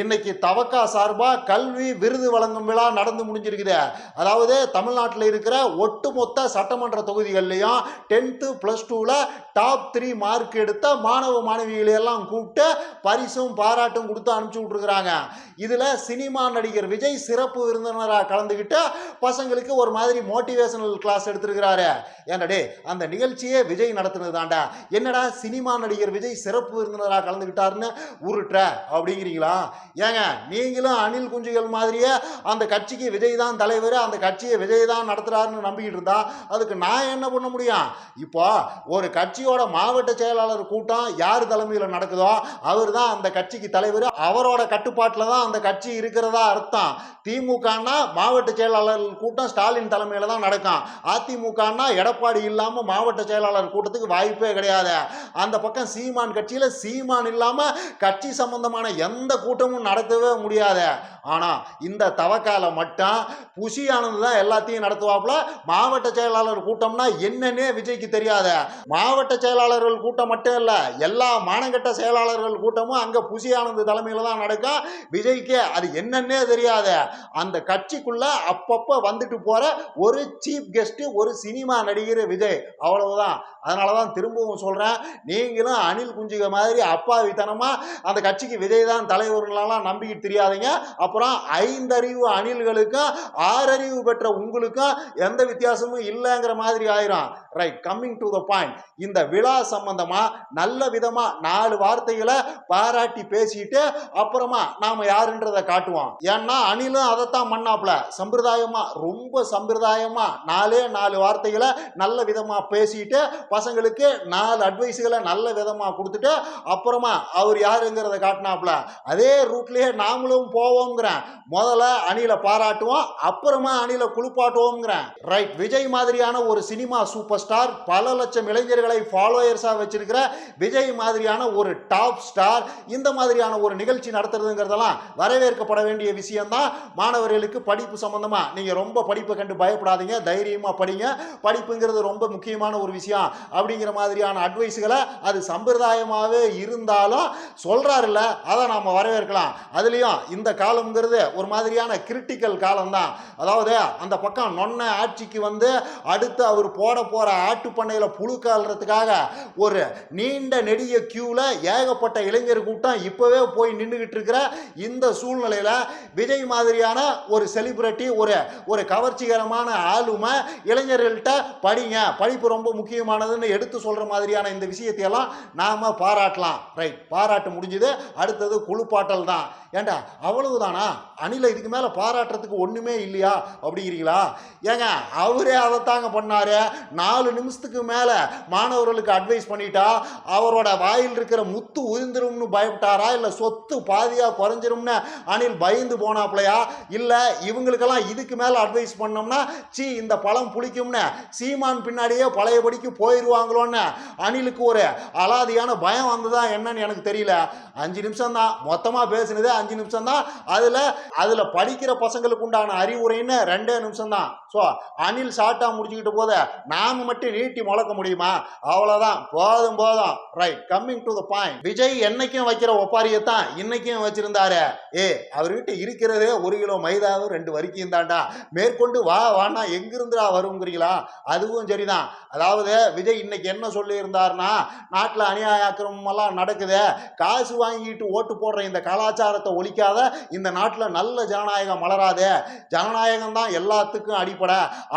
இன்னைக்கு தவக்கா சார்பாக கல்வி விருது வழங்கும் விழா நடந்து முடிஞ்சிருக்குது. அதாவது தமிழ்நாட்டில் இருக்கிற ஒட்டுமொத்த சட்டமன்ற தொகுதிகள்லையும் டென்த்து ப்ளஸ் டூவில் டாப் த்ரீ மார்க் எடுத்த மாணவ மாணவிகளையெல்லாம் கூப்பிட்டு பரிசும் பாராட்டும் கொடுத்து அனுப்பிச்சி விட்ருக்குறாங்க இதில் சினிமா நடிகர் விஜய் சிறப்பு விருந்தினராக கலந்துக்கிட்டு பசங்களுக்கு ஒரு மாதிரி மோட்டிவேஷனல் கிளாஸ் எடுத்திருக்கிறாரு. ஏன்டா அந்த நிகழ்ச்சியே விஜய் நடத்துனது தாண்டா என்னடா சினிமா நடிகர் விஜய் சிறப்பு விருந்தினராக கலந்துக்கிட்டாருன்னு உருட்டுற. அப்படிங்கிறீங்களா? ஏங்க நீங்களும் அணில் குஞ்சுகள் மாதிரியே அந்த கட்சிக்கு விஜய் தான் தலைவர் அந்த கட்சியை விஜய் தான் நடத்துறாருன்னு நம்பிக்கிட்டு இருந்தா அதுக்கு நான் என்ன பண்ண முடியும்? இப்போ ஒரு கட்சியோட மாவட்ட செயலாளர் கூட்டம் யார் தலைமையில் நடக்குதோ அவர் தான் அந்த கட்சிக்கு தலைவர். அவரோட கட்டுப்பாட்டில் தான் அந்த கட்சி இருக்கிறதா அர்த்தம். திமுகனா மாவட்ட செயலாளர் கூட்டம் ஸ்டாலின் தலைமையில் தான் நடக்கும். அதிமுகனா எடப்பாடி இல்லாமல் மாவட்ட செயலாளர் கூட்டத்துக்கு வாய்ப்பே கிடையாது. அந்த பக்கம் சீமான் கட்சியில் சீமான் இல்லாமல் கட்சி சம்பந்தமான எந்த கூட்டமும் நடத்தவே முடியாது. ஆனால் இந்த தவக்கால மட்டும் புஷி தான் எல்லாத்தையும் நடத்துவாப்புல. மாவட்ட செயலாளர் கூட்டம்னா என்னன்னே விஜய்க்கு தெரியாத. மாவட்ட செயலாளர்கள் கூட்டம் மட்டும் இல்லை எல்லா மானங்கட்ட செயலாளர்கள் கூட்டமும் அங்கே புஷி ஆனந்த் தலைமையில் தான் நடக்கும் விஜய்க்கு அது என்னன்னே தெரியாது. அந்த கட்சிக்குள்ள அப்பப்போ வந்துட்டு போகிற ஒரு சீஃப் கெஸ்ட்டு ஒரு சினிமா நடிகர் விஜய். அவ்வளவுதான். அதனால தான் திரும்பவும் சொல்கிறேன் நீங்களும் அணில் குஞ்சுக மாதிரி அப்பாவித்தனமாக அந்த கட்சிக்கு விஜய் தான் தலைவர்களெல்லாம் நம்பிக்கிட்டு தெரியாதீங்க. அப்புறம் ஐந்தறிவு அணில்களுக்கும் ஆறறிவு பெற்ற உங்களுக்கும் எந்த வித்தியாசமும் இல்லைங்கிற மாதிரி ஆயிரும். Right coming to the point இந்த விழா சம்பந்தமாக நல்ல விதமாக நாலு வார்த்தைகளை பாராட்டி பேசிட்டு அப்புறமா நாம் யாருன்றதை காட்டுவோம். ஏன்னா அணிலும் அதைத்தான் மண்ணாப்புல. சம்பிரதாயமாக ரொம்ப சம்பிரதாயமாக நாலே நாலு வார்த்தைகளை நல்ல விதமாக பேசிட்டு பசங்களுக்கு நாலு அட்வைஸுகளை நல்ல விதமாக கொடுத்துட்டு அப்புறமா அவர் யாருங்கிறத காட்டினாப்புல அதே ரூட்லேயே நாமளும் போவோங்கிறேன் முதல்ல அணில பாராட்டுவோம் அப்புறமா அணில குளிப்பாட்டுவோங்கிறேன் ரைட் விஜய் மாதிரியான ஒரு சினிமா சூப்பர் ஸ்டார் பல லட்சம் இளைஞர்களை ஃபாலோயர்ஸாக வச்சிருக்கிற விஜய் மாதிரியான ஒரு டாப் ஸ்டார் இந்த மாதிரியான ஒரு நிகழ்ச்சி நடத்துறதுங்கிறதெல்லாம் வரவேற்கப்பட வேண்டிய விஷயம்தான். மாணவர்களுக்கு படிப்பு சம்மந்தமாக நீங்கள் ரொம்ப படிப்பை கண்டு பயப்படாதீங்க தைரியமாக படிங்க. படிப்புங்கிறது ரொம்ப முக்கியமான ஒரு விஷயம். அப்படிங்கிற மாதிரியான அட்வைஸுகளை அது சம்பிரதாயமாகவே இருந்தாலும் சொல்றாருல்ல அதை நாம வரவேற்கலாம். அதுலேயும் இந்த காலம்ங்கிறது ஒரு மாதிரியான கிரிட்டிக்கல் காலம்தான். அதாவது அந்த பக்கம் நொன்ன ஆட்சிக்கு வந்து அடுத்து அவர் போட போகிற ஆட்டு பண்ணையில ஒரு நீண்ட நெடிய கியூவில் ஏகப்பட்ட இளைஞர் கூட்டம் இப்போவே போய் நின்றுகிட்டு இருக்கிற இந்த சூழ்நிலையில விஜய் மாதிரியான ஒரு செலிபிரிட்டி ஒரு ஒரு கவர்ச்சிகரமான ஆளுமை இளைஞர்கள்ட்ட படிங்க. படிப்பு ரொம்ப முக்கியமானது. முக்கியமானதுன்னு எடுத்து சொல்கிற மாதிரியான இந்த விஷயத்தையெல்லாம் நாம் பாராட்டலாம். ரைட் பாராட்டு முடிஞ்சது. அடுத்தது குழுப்பாட்டல் தான். ஏண்டா அவ்வளவுதானா? அணில இதுக்கு மேலே பாராட்டுறதுக்கு ஒன்றுமே இல்லையா? அப்படிங்கிறீங்களா? ஏங்க அவரே அதைத்தாங்க பண்ணாரு. நாலு நிமிஷத்துக்கு மேலே மாணவர்களுக்கு அட்வைஸ் பண்ணிட்டா அவரோட வாயில் இருக்கிற முத்து உதிர்ந்துரும்னு பயப்பட்டாரா? இல்லை சொத்து பாதியாக குறைஞ்சிரும்னு அணில் பயந்து போனாப்லையா? இல்லை இவங்களுக்கெல்லாம் இதுக்கு மேலே அட்வைஸ் பண்ணோம்னா சி இந்த பழம் புளிக்கும்னு சீமான் பின்னாடியே பழையபடிக்கு போய் போயிடுவாங்களோன்னு அணிலுக்கு ஒரு அலாதியான பயம் வந்ததா என்னன்னு எனக்கு தெரியல. அஞ்சு நிமிஷம் தான் மொத்தமாக பேசினதே அஞ்சு நிமிஷம் தான் அதில் அதில் படிக்கிற பசங்களுக்கு உண்டான அறிவுரைன்னு ரெண்டே நிமிஷம் தான் ஸோ அணில் ஷார்ட்டாக முடிச்சுக்கிட்டு போத நாம் மட்டும் நீட்டி முழக்க முடியுமா? அவ்வளோதான் போதும் போதும். Right coming to the point Vijay என்னைக்கும் வைக்கிற ஒப்பாரியத்தான் இன்னைக்கும் வச்சிருந்தாரு. ஏ அவர்கிட்ட இருக்கிறதே ஒரு கிலோ மைதாவும் ரெண்டு வரிக்கையும் தாண்டா மேற்கொண்டு வா வானா எங்கிருந்துடா வருங்கிறீங்களா? அதுவும் சரிதான். அதாவது விஜய் இன்னைக்கு என்ன சொல்லியிருந்தாருன்னா நாட்டில் அநியாய அக்கிரமெல்லாம் நடக்குது. காசு வாங்கிட்டு ஓட்டு போடுற இந்த கலாச்சாரத்தை ஒழிக்காத இந்த நாட்டில் நல்ல ஜனநாயகம் மலராது. ஜனநாயகம் தான் எல்லாத்துக்கும் அடிப்படை.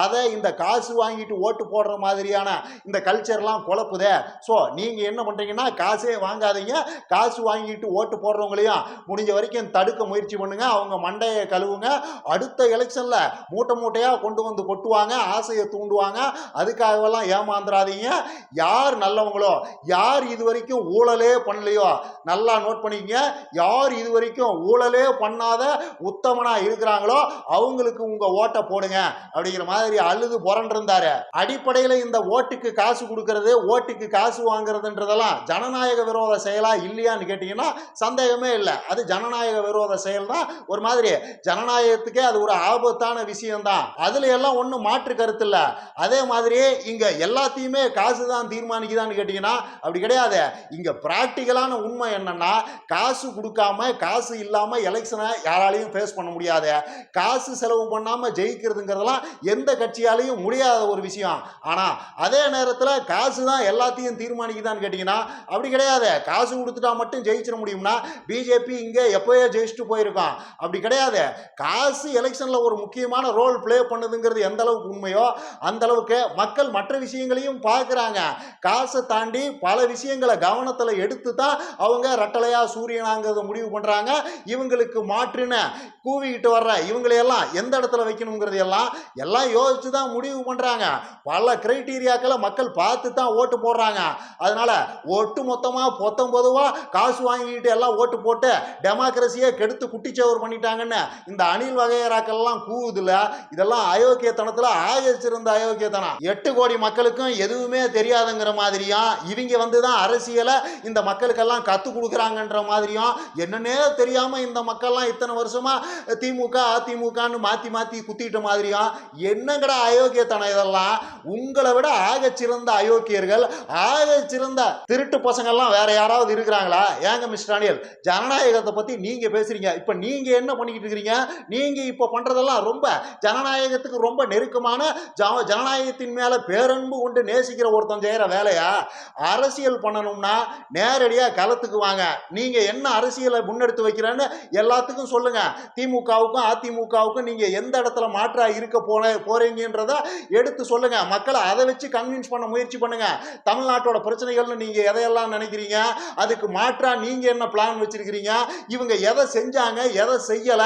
அதை இந்த காசு வாங்கிட்டு ஓட்டு போடுற மாதிரியான இந்த கல்ச்சர்லாம் குழப்புதே. ஸோ நீங்கள் என்ன பண்ணுறீங்கன்னா காசே வாங்காதீங்க. காசு வாங்கிட்டு ஓட்டு போடுறவங்களையும் முடிஞ்ச வரைக்கும் தடுக்க முயற்சி பண்ணுங்க. அவங்க மண்டையை கழுவுங்க. அடுத்த எலெக்ஷனில் மூட்டை மூட்டையாக கொண்டு வந்து கொட்டுவாங்க. ஆசையை தூண்டுவாங்க. அதுக்காகவெல்லாம் ஏமாந்துடாதீங்க யார் நல்லவங்களோ யார் இது வரைக்கும் ஊழலே பண்ணலையோ நல்லா நோட் பண்ணிக்கங்க. யார் இது வரைக்கும் ஊழலே பண்ணாத உத்தமனாக இருக்கிறாங்களோ அவங்களுக்கு உங்கள் ஓட்டை போடுங்க. அப்படிங்கிற மாதிரி அழுது புரண்டிருந்தாரு. அடிப்படையில இந்த ஓட்டுக்கு காசு கொடுக்கறது ஓட்டுக்கு காசு வாங்குறதுன்றதெல்லாம் ஜனநாயக விரோத செயலா இல்லையான்னு கேட்டீங்கன்னா சந்தேகமே இல்லை. அது ஜனநாயக விரோத செயல் தான் ஒரு மாதிரி ஜனநாயகத்துக்கே அது ஒரு ஆபத்தான விஷயம்தான். அதுல எல்லாம் ஒன்றும் மாற்று கருத்து இல்லை. அதே மாதிரி இங்க எல்லாத்தையுமே காசு தான் தீர்மானிக்குதான்னு கேட்டீங்கன்னா அப்படி கிடையாது. இங்க பிராக்டிக்கலான உண்மை என்னன்னா காசு கொடுக்காம காசு இல்லாம எலெக்ஷனை யாராலையும் ஃபேஸ் பண்ண முடியாது. காசு செலவு பண்ணாம ஜெயிக்கிறதுங்கிறதெல்லாம் எந்த கட்சியாலையும் முடியாத ஒரு விஷயம். ஆனால் அதே நேரத்தில் காசு தான் எல்லாத்தையும் தீர்மானிக்குதான்னு கேட்டிங்கன்னா அப்படி கிடையாது. காசு கொடுத்துட்டா மட்டும் ஜெயிச்சிட முடியும்னா பிஜேபி இங்கே எப்போயோ ஜெயிச்சுட்டு போயிருக்கோம். அப்படி கிடையாது. காசு எலெக்ஷனில் ஒரு முக்கியமான ரோல் ப்ளே பண்ணுதுங்கிறது எந்த அளவுக்கு உண்மையோ அந்த அளவுக்கு மக்கள் மற்ற விஷயங்களையும் பார்க்குறாங்க. காசை தாண்டி பல விஷயங்களை கவனத்தில் எடுத்து தான் அவங்க ரட்டலையாக சூரியனாங்கிறத முடிவு பண்ணுறாங்க இவங்களுக்கு மாற்றுன்னு கூவிக்கிட்டு வர்ற இவங்களையெல்லாம் எந்த இடத்துல வைக்கணுங்கிறது எல்லாம் எல்லாம் யோசிச்சு தான் முடிவு பண்ணுறாங்க பல கிரைட்டீரியாக்களை மக்கள் பார்த்து தான் ஓட்டு போடுறாங்க. அதனால் ஒட்டு மொத்தமாக பொத்தம் பொதுவாக காசு வாங்கிக்கிட்டு எல்லாம் ஓட்டு போட்டு டெமோக்ரஸியை கெடுத்து குட்டிச்சவர் பண்ணிட்டாங்கன்னு இந்த அணில் வகையராக்கள்லாம் கூவுதுல இதெல்லாம் அயோக்கியத்தனத்தில் ஆகச்சிருந்த அயோக்கியத்தனம். எட்டு கோடி மக்களுக்கும் எதுவுமே தெரியாதுங்கிற மாதிரியும் இவங்க வந்து தான் அரசியலை இந்த மக்களுக்கெல்லாம் கற்றுக் கொடுக்குறாங்கன்ற மாதிரியும் என்னன்னே தெரியாமல் இந்த மக்கள்லாம் இத்தனை வருஷமாக திமுக அதிமுகன்னு மாற்றி மாற்றி குத்திட்ட மாதிரியும் என்னங்கடா அயோக்கியத்தனம் இதெல்லாம்? உங்களை விட ஆகச்சிறந்த அயோக்கியர்கள் ஆகச்சிறந்த திருட்டு பசங்கள்லாம் வேற யாராவது இருக்கிறாங்களா? ஏங்க மிஸ்டர் அனியல் ஜனநாயகத்தை பற்றி நீங்கள் பேசுறீங்க. இப்போ நீங்கள் என்ன பண்ணிக்கிட்டு இருக்கிறீங்க? நீங்கள் இப்போ பண்ணுறதெல்லாம் ரொம்ப ஜனநாயகத்துக்கு ரொம்ப நெருக்கமான ஜ- ஜனநாயகத்தின் மேலே பேரன்பு கொண்டு நேசிக்கிற ஒருத்தன் செய்கிற வேலையா? அரசியல் பண்ணணும்னா நேரடியாக களத்துக்கு வாங்க. நீங்கள் என்ன அரசியலை முன்னெடுத்து வைக்கிறேன்னு எல்லாத்துக்கும் சொல்லுங்க. திமுகவுக்கும் அதிமுகவுக்கும் நீங்கள் எந்த இடத்துல மாற்றா இருக்க போன போறீங்கன்றத எடுத்து சொல்லுங்க. மக்களை அதை வச்சு கன்வின்ஸ் பண்ண முயற்சி பண்ணுங்க. தமிழ்நாட்டோட பிரச்சனைகள்னு நீங்க எதையெல்லாம் நினைக்கிறீங்க? அதுக்கு மாற்றா நீங்க என்ன பிளான் வச்சிருக்கிறீங்க? இவங்க எதை செஞ்சாங்க எதை செய்யல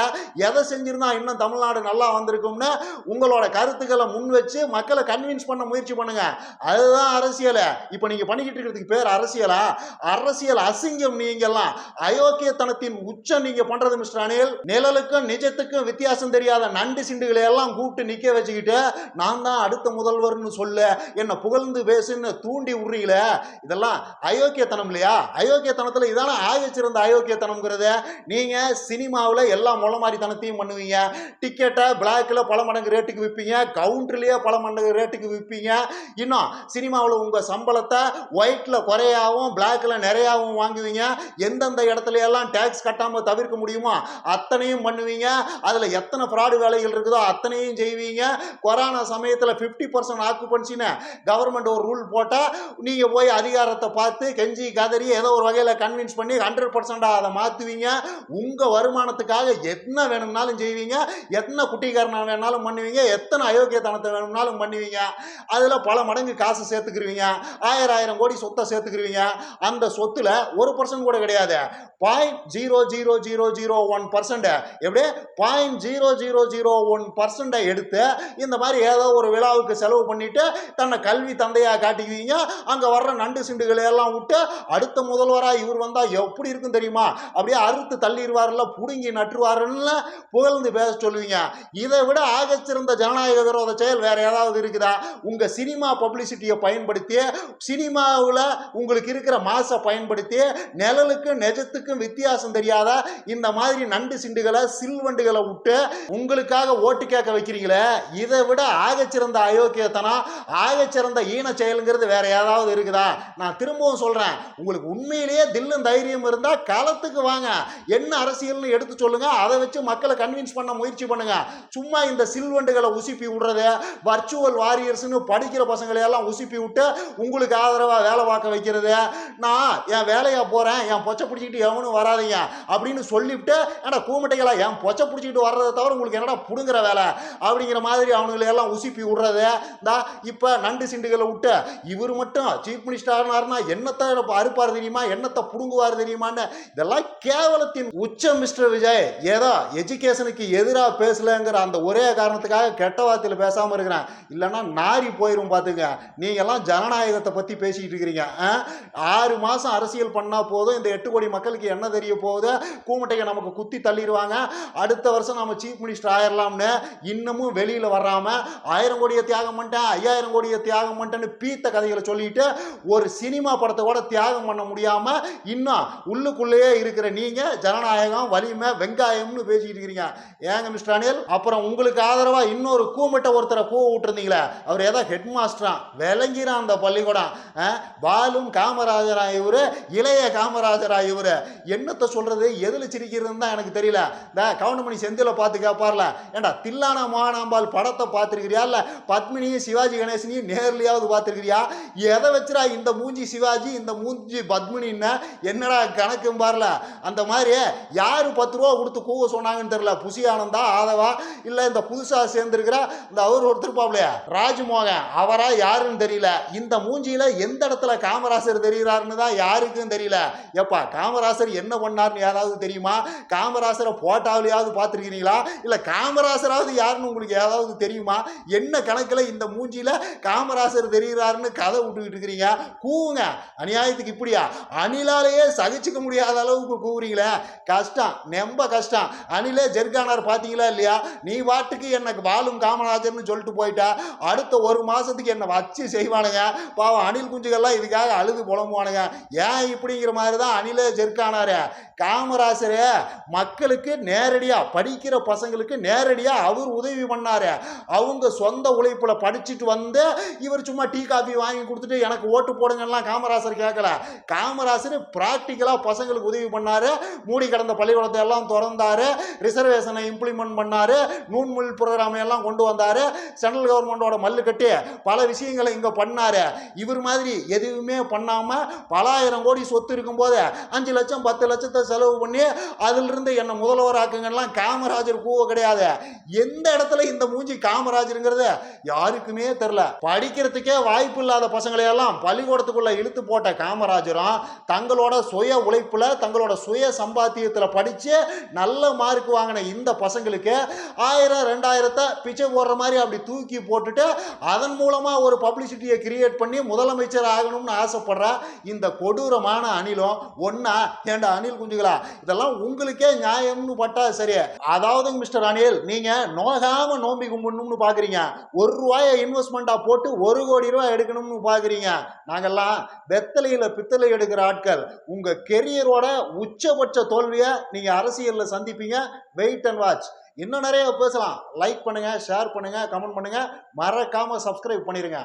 எதை செஞ்சிருந்தா இன்னும் தமிழ்நாடு நல்லா வந்திருக்கும்னு உங்களோட கருத்துக்களை முன் வச்சு மக்களை கன்வின்ஸ் பண்ண முயற்சி பண்ணுங்க. அதுதான் அரசியலை. இப்போ நீங்க பண்ணிக்கிட்டு இருக்கிறதுக்கு பேர் அரசியலா? அரசியல் அசிங்கம் நீங்கெல்லாம். அயோக்கியத்தனத்தின் உச்சம் நீங்க பண்றது மிஸ்டர் அனில். நிழலுக்கும் நிஜத்துக்கும் வித்தியாசம் தெரியாத நண்டு சிண்டுகளை எல்லாம் கூப்பிட்டு நிக்க வச்சுக்கிட்டு நான் தான் அடுத்த முதல்வர்னு சொல்ல. என்ன புகழ்ந்து பேசுன்னு தூண்டி விடுறீங்களே இதெல்லாம் அயோக்கியத்தனம் இல்லையா? அயோக்கியத்தனத்தில் இதான ஆகச்சிறந்த அயோக்கியத்தனம்ங்கிறத. நீங்க சினிமாவில் எல்லா முளை மாதிரித்தனத்தையும் பண்ணுவீங்க. டிக்கெட்டை பிளாக்ல பல மடங்கு ரேட்டுக்கு விற்பீங்க கவுண்டர்லேயே பல மடங்கு ரேட்டுக்கு விற்பீங்க இன்னும் சினிமாவில் உங்க சம்பளத்தை ஒயிட்ல குறையாவும் பிளாக்ல நிறையாவும் வாங்குவீங்க. எந்தெந்த இடத்துல எல்லாம் டேக்ஸ் கட்டாமல் தவிர்க்க முடியுமோ அத்தனையும் பண்ணுவீங்க. அதில் எத்தனை ஃப்ராடு வேலைகள் இருக்குதோ அத்தனையும் செய்வீங்க. கொரோனா சமயத்தில் ஃபிஃப்டி பர்சன்ட் ஆக்குபன்சின்னு கவர்மெண்ட் ஒரு ரூல் போட்டால் நீங்கள் போய் அதிகாரத்தை பார்த்து கெஞ்சி கதறி ஏதோ ஒரு வகையில் கன்வின்ஸ் பண்ணி ஹண்ட்ரட் பர்சண்டாக அதை மாற்றுவீங்க உங்கள் வருமானத்துக்காக என்ன வேணும்னாலும் செய்வீங்க. எத்தனை குட்டிக்காரனை வேணாலும் பண்ணுவீங்க. எத்தனை அயோக்கியத்தனத்தை வேணும்னாலும் பண்ணுவீங்க. அதில் பல மடங்கு காசு சேர்த்துக்கிருவீங்க. ஆயிரம் ஆயிரம் கோடி சொத்தை சேர்த்துக்கிருவீங்க. அந்த சொத்தில் ஒரு பர்சன்ட் கூட கிடையாது. Point zero zero zero zero one percent எப்படி point zero zero zero one பர்சன்டை எடுத்து இந்த மாதிரி ஏதோ ஒரு விழாவுக்கு செலவு பண்ணிட்டு தன்னை கல்வி தந்தையாக காட்டிக்குவீங்க. அங்கே வர்ற நண்டு சிண்டுகளை எல்லாம் விட்டு அடுத்த முதல்வராக இவர் வந்தால் எப்படி இருக்கும் தெரியுமா? அப்படியே அறுத்து தள்ளிடுவார்ல புடுங்கி நட்டுருவாருன்னு புகழ்ந்து பேச சொல்லுவீங்க. இதை விட ஆகச்சிறந்த ஜனநாயக விரோத செயல் வேற ஏதாவது இருக்குதா? உங்கள் சினிமா பப்ளிசிட்டியை பயன்படுத்தி சினிமாவில் உங்களுக்கு இருக்கிற மாசை பயன்படுத்தி நிழலுக்கும் நெஜத்துக்கும் வித்தியாசம் தெரியாத இந்த மாதிரி நண்டு சிண்டுகளை சில்வண்டுகளை விட்டு உங்களுக்காக ஓட்டு கேட்க வைக்கிறீங்களே இதை விட ஆகச்சிறந்த அயோக்கியத்தனம் ஆகச்சிறந்த ஈன செயலுங்கிறது வேற ஏதாவது இருக்குதா? நான் திரும்பவும் சொல்றேன். உங்களுக்கு உண்மையிலேயே தில்லும் தைரியம் இருந்தா களத்துக்கு வாங்க. என்ன அரசியல்னு எடுத்து சொல்லுங்க. அதை வச்சு மக்களை கன்வின்ஸ் பண்ண முயற்சி பண்ணுங்க. சும்மா இந்த சில்வண்டுகளை உசுப்பி விடுறது வர்ச்சுவல் வாரியர்ஸ்னு படிக்கிற பசங்களை எல்லாம் உசுப்பி விட்டு உங்களுக்கு ஆதரவாக வேலை பார்க்க வைக்கிறது. நான் என் வேலையா போறேன். என் பொச்சை பிடிச்சிக்கிட்டு எவனும் வராதீங்க அப்படின்னு சொல்லிவிட்டு ஏன்னா கூமட்டைகளா? என் பொச்சை பிடிச்சிக்கிட்டு வர்றதை தவிர உங்களுக்கு என்னடா புடுங்குற வேலை? அப்படிங்கிற மாதிரி அவனுங்களையெல்லாம் உசுப்பி விடுறத இந்தா இப்போ நண்டு சிண்டுகளை விட்டு இவர் மட்டும் சீஃப் மினிஸ்டர்னாருன்னா என்னத்தை அறுப்பார் தெரியுமா? என்னத்தை புடுங்குவார் தெரியுமான்னு? இதெல்லாம் கேவலத்தின் உச்சம் மிஸ்டர் விஜய். ஏதோ எஜுகேஷனுக்கு எதிராக பேசலங்கிற அந்த ஒரே காரணத்துக்காக கெட்ட வார்த்தையில் பேசாமல் இருக்கிறேன். இல்லைன்னா நாரி போயிரும் பார்த்துங்க நீங்கள்லாம் ஜனநாயகத்தை பற்றி பேசிக்கிட்டு இருக்கிறீங்க. ஆறு மாதம் அரசியல் பண்ணால் போதும். இந்த எட்டு கோடி மக்களுக்கு என்ன தெரிய போகுது? கூமட்டையை நமக்கு குத்தி தள்ளிடுவாங்க. அடுத்த வருஷம் நம்ம சீஃப் மினிஸ்டர் ஆயிடலாம்னு இன்னமும் வெளியில் வராமல் ஆயிரம் கோடியை தியாகம் பண்ணிட்டேன் ஐயாயிரம் கோடியை தியாகம் பண்ணிட்டேன்னு பீத்த கதைகளை சொல்லிட்டு ஒரு சினிமா படத்தை கூட தியாகம் பண்ண முடியாமல் இன்னும் உள்ளுக்குள்ளேயே இருக்கிற நீங்கள் ஜனநாயகம் வலிமை வெங்காயம்னு பேசிக்கிட்டு இருக்கிறீங்க. ஏங்க மிஸ்டர் அனில்? அப்புறம் உங்களுக்கு ஆதரவாக இன்னொரு கூமிட்ட ஒருத்தரை கூ விட்டுருந்தீங்களே. அவர் ஏதோ ஹெட் மாஸ்டரா விளங்கிறான் அந்த பள்ளிக்கூடம். ஆ? பாலும் காமராஜரா இவர் இளைய காமராஜரா இவர். என்னத்தை சொல்கிறது எதில் சிரிக்கிறதுன்னு தான் எனக்கு தெரியல. இந்த கவுண்டமணி செந்தில பார்த்து கேட்பார்ல ஏண்டா தில்லானா சாம்பால் படத்தை பார்த்துருக்கிறியா இல்லை பத்மினியும் சிவாஜி கணேசனையும் நேர்லையாவது பார்த்துருக்கிறியா? எதை வச்சுரா இந்த மூஞ்சி சிவாஜி இந்த மூஞ்சி பத்மினின்னு? என்னடா கணக்கும் பாரல. அந்த மாதிரி யார் பத்து ரூபா கொடுத்து கூவ சொன்னாங்கன்னு தெரியல. புசி ஆனந்தா ஆதவா இல்லை இந்த புதுசாக சேர்ந்துருக்கிற இந்த அவர் ஒருத்தர் பாப்லையா ராஜ்மோகன். அவரா யாருன்னு தெரியல. இந்த மூஞ்சியில் எந்த இடத்துல காமராசர் தெரிகிறாருன்னு தான் யாருக்கும் தெரியல. எப்பா காமராசர் என்ன பண்ணார்னு யாராவது தெரியுமா? காமராசரை போட்டாவிலையாவது பார்த்துருக்கிறீங்களா? இல்லை காமராசராவது யாருன்னு உங்களுக்கு ஏதாவது தெரியுமா? என்ன கணக்கில் இந்த மூஞ்சியில் காமராசர் தெரிகிறாருன்னு கதை விட்டுக்கிட்டு இருக்கிறீங்க? கூவுங்க. அநியாயத்துக்கு இப்படியா? அணிலாலேயே சகிச்சுக்க முடியாத அளவுக்கு கூவுறீங்களே. கஷ்டம். ரொம்ப கஷ்டம். அணிலே ஜெர்கானார் பார்த்தீங்களா இல்லையா? நீ வாட்டுக்கு எனக்கு வாழும் காமராஜர்னு சொல்லிட்டு போயிட்டா. அடுத்த ஒரு மாதத்துக்கு என்னை வச்சு செய்வானுங்க. பாவம் அணில் குஞ்சுகள்லாம் இதுக்காக அழுது புலம்புவானுங்க. ஏன் இப்படிங்கிற மாதிரி தான் அணிலே ஜெர்கானாரு. காமராசரே மக்களுக்கு நேரடியாக படிக்கிற பசங்களுக்கு நேரடியாக அவர் உதவி பண்ணார் அவங்க சொந்த உழைப்புல படிச்சுட்டு வந்து இவர் சும்மா டீ காஃபி வாங்கி கொடுத்துட்டு எனக்கு ஓட்டு போடுங்கலாம் காமராசர் கேட்கல காமராசர் ப்ராக்டிக்கலாக பசங்களுக்கு உதவி பண்ணார். மூடி கிடந்த பள்ளிக்கூடத்தை எல்லாம் திறந்தார். ரிசர்வேஷனை இம்ப்ளிமெண்ட் பண்ணாரு. நூன்மில் ப்ரோக்ராம் எல்லாம் கொண்டு வந்தார். சென்ட்ரல் கவர்மெண்டோட மல்லு கட்டி பல விஷயங்களை இங்கே பண்ணாரு. இவர் மாதிரி எதுவுமே பண்ணாமல் பலாயிரம் கோடி சொத்து இருக்கும்போது அஞ்சு லட்சம் பத்து லட்சத்தை செலவு பண்ணி அதிலிருந்து என்னை முதல்வராக்குங்கலாம் காமராஜர் கூவ கிடையாது. எந்த இடத்துல இந்த மூஞ்சி காமராஜருங்கிறத யாருக்குமே தெரில. படிக்கிறதுக்கே வாய்ப்பு இல்லாத பசங்களையெல்லாம் பள்ளிக்கூடத்துக்குள்ள இழுத்து போட்ட காமராஜரும் தங்களோட சுய உழைப்புல தங்களோட சுய சம்பாத்தியத்தில் படித்து நல்ல மார்க் வாங்கின இந்த பசங்களுக்கு ஆயிரம் ரெண்டாயிரத்தை பிச்சை போடுற மாதிரி அப்படி தூக்கி போட்டுட்டு அதன் மூலமாக ஒரு பப்ளிசிட்டியை கிரியேட் பண்ணி முதலமைச்சர் ஆகணும்னு ஆசைப்படுற இந்த கொடூரமான அணிலும் ஒன்னா ஏண்டா அணில் குஞ்சுகளா? இதெல்லாம் உங்களுக்கே நியாயம்னு பட்டா சரி. அதாவது மிஸ்டர் அனில் நீங்க நோகாம நோம்பி கும்பிடணும்னு பார்க்குறீங்க ஒரு ரூபாயை இன்வெஸ்ட்மெண்ட்டாக போட்டு ஒரு கோடி ரூபாய் எடுக்கணும்னு பார்க்குறீங்க நாங்கள்லாம் வெத்தலையில் பித்தளை எடுக்கிற ஆட்கள். உங்கள் கெரியரோட உச்சபட்ச தோல்வியை நீங்கள் அரசியலில் சந்திப்பீங்க. வெயிட் அண்ட் வாட்ச் இன்னும் நிறைய பேசலாம். லைக் பண்ணுங்கள் ஷேர் பண்ணுங்கள் கமெண்ட் பண்ணுங்கள் மறக்காமல் சப்ஸ்கிரைப் பண்ணிடுங்க